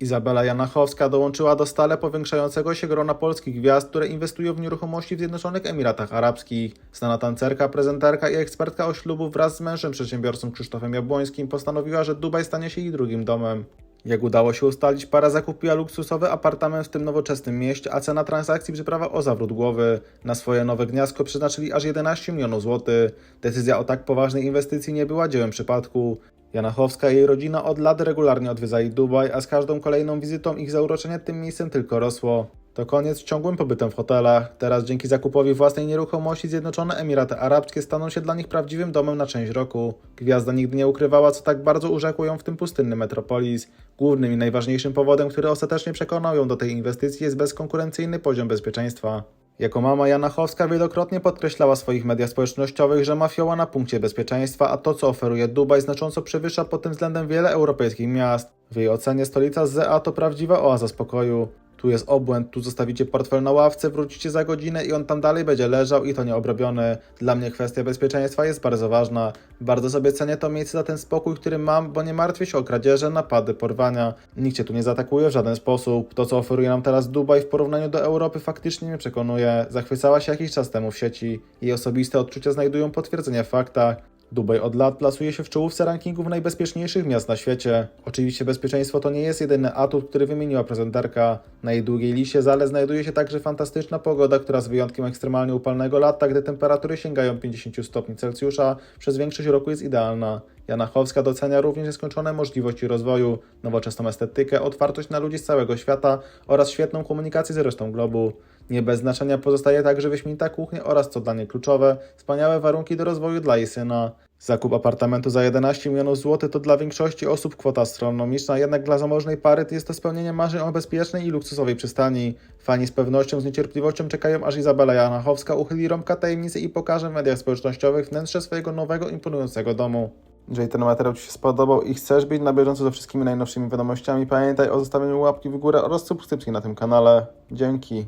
Izabela Janachowska dołączyła do stale powiększającego się grona polskich gwiazd, które inwestują w nieruchomości w Zjednoczonych Emiratach Arabskich. Znana tancerka, prezenterka i ekspertka o ślubu wraz z mężem przedsiębiorcą Krzysztofem Jabłońskim postanowiła, że Dubaj stanie się jej drugim domem. Jak udało się ustalić, para zakupiła luksusowy apartament w tym nowoczesnym mieście, a cena transakcji przyprawa o zawrót głowy. Na swoje nowe gniazdko przeznaczyli aż 11 milionów złotych. Decyzja o tak poważnej inwestycji nie była dziełem przypadku. Janachowska i jej rodzina od lat regularnie odwiedzali Dubaj, a z każdą kolejną wizytą ich zauroczenie tym miejscem tylko rosło. To koniec z ciągłym pobytem w hotelach. Teraz dzięki zakupowi własnej nieruchomości Zjednoczone Emiraty Arabskie staną się dla nich prawdziwym domem na część roku. Gwiazda nigdy nie ukrywała, co tak bardzo urzekło ją w tym pustynnym metropolis. Głównym i najważniejszym powodem, który ostatecznie przekonał ją do tej inwestycji jest bezkonkurencyjny poziom bezpieczeństwa. Jako mama Janachowska wielokrotnie podkreślała w swoich mediach społecznościowych, że ma fioła na punkcie bezpieczeństwa, a to co oferuje Dubaj znacząco przewyższa pod tym względem wiele europejskich miast. W jej ocenie stolica ZEA to prawdziwa oaza spokoju. Tu jest obłęd, tu zostawicie portfel na ławce, wrócicie za godzinę i on tam dalej będzie leżał i to nieobrobiony. Dla mnie kwestia bezpieczeństwa jest bardzo ważna. Bardzo sobie cenię to miejsce za ten spokój, który mam, bo nie martwię się o kradzieże, napady, porwania. Nikt cię tu nie zaatakuje w żaden sposób. To, co oferuje nam teraz Dubaj w porównaniu do Europy faktycznie mnie przekonuje. Zachwycała się jakiś czas temu w sieci. Jej osobiste odczucia znajdują potwierdzenie w faktach. Dubaj od lat plasuje się w czołówce rankingów najbezpieczniejszych miast na świecie. Oczywiście bezpieczeństwo to nie jest jedyny atut, który wymieniła prezenterka. Na jej długiej liście zalet znajduje się także fantastyczna pogoda, która z wyjątkiem ekstremalnie upalnego lata, gdy temperatury sięgają 50 stopni Celsjusza, przez większość roku jest idealna. Janachowska docenia również nieskończone możliwości rozwoju, nowoczesną estetykę, otwartość na ludzi z całego świata oraz świetną komunikację z resztą globu. Nie bez znaczenia pozostaje także wyśmienita kuchnia oraz, co dla niej kluczowe, wspaniałe warunki do rozwoju dla jej syna. Zakup apartamentu za 11 milionów złotych to dla większości osób kwota astronomiczna, jednak dla zamożnej pary jest to spełnienie marzeń o bezpiecznej i luksusowej przystani. Fani z pewnością, z niecierpliwością czekają, aż Izabela Janachowska uchyli rąbka tajemnicy i pokaże w mediach społecznościowych wnętrze swojego nowego, imponującego domu. Jeżeli ten materiał Ci się spodobał i chcesz być na bieżąco ze wszystkimi najnowszymi wiadomościami, pamiętaj o zostawieniu łapki w górę oraz subskrypcji na tym kanale. Dzięki.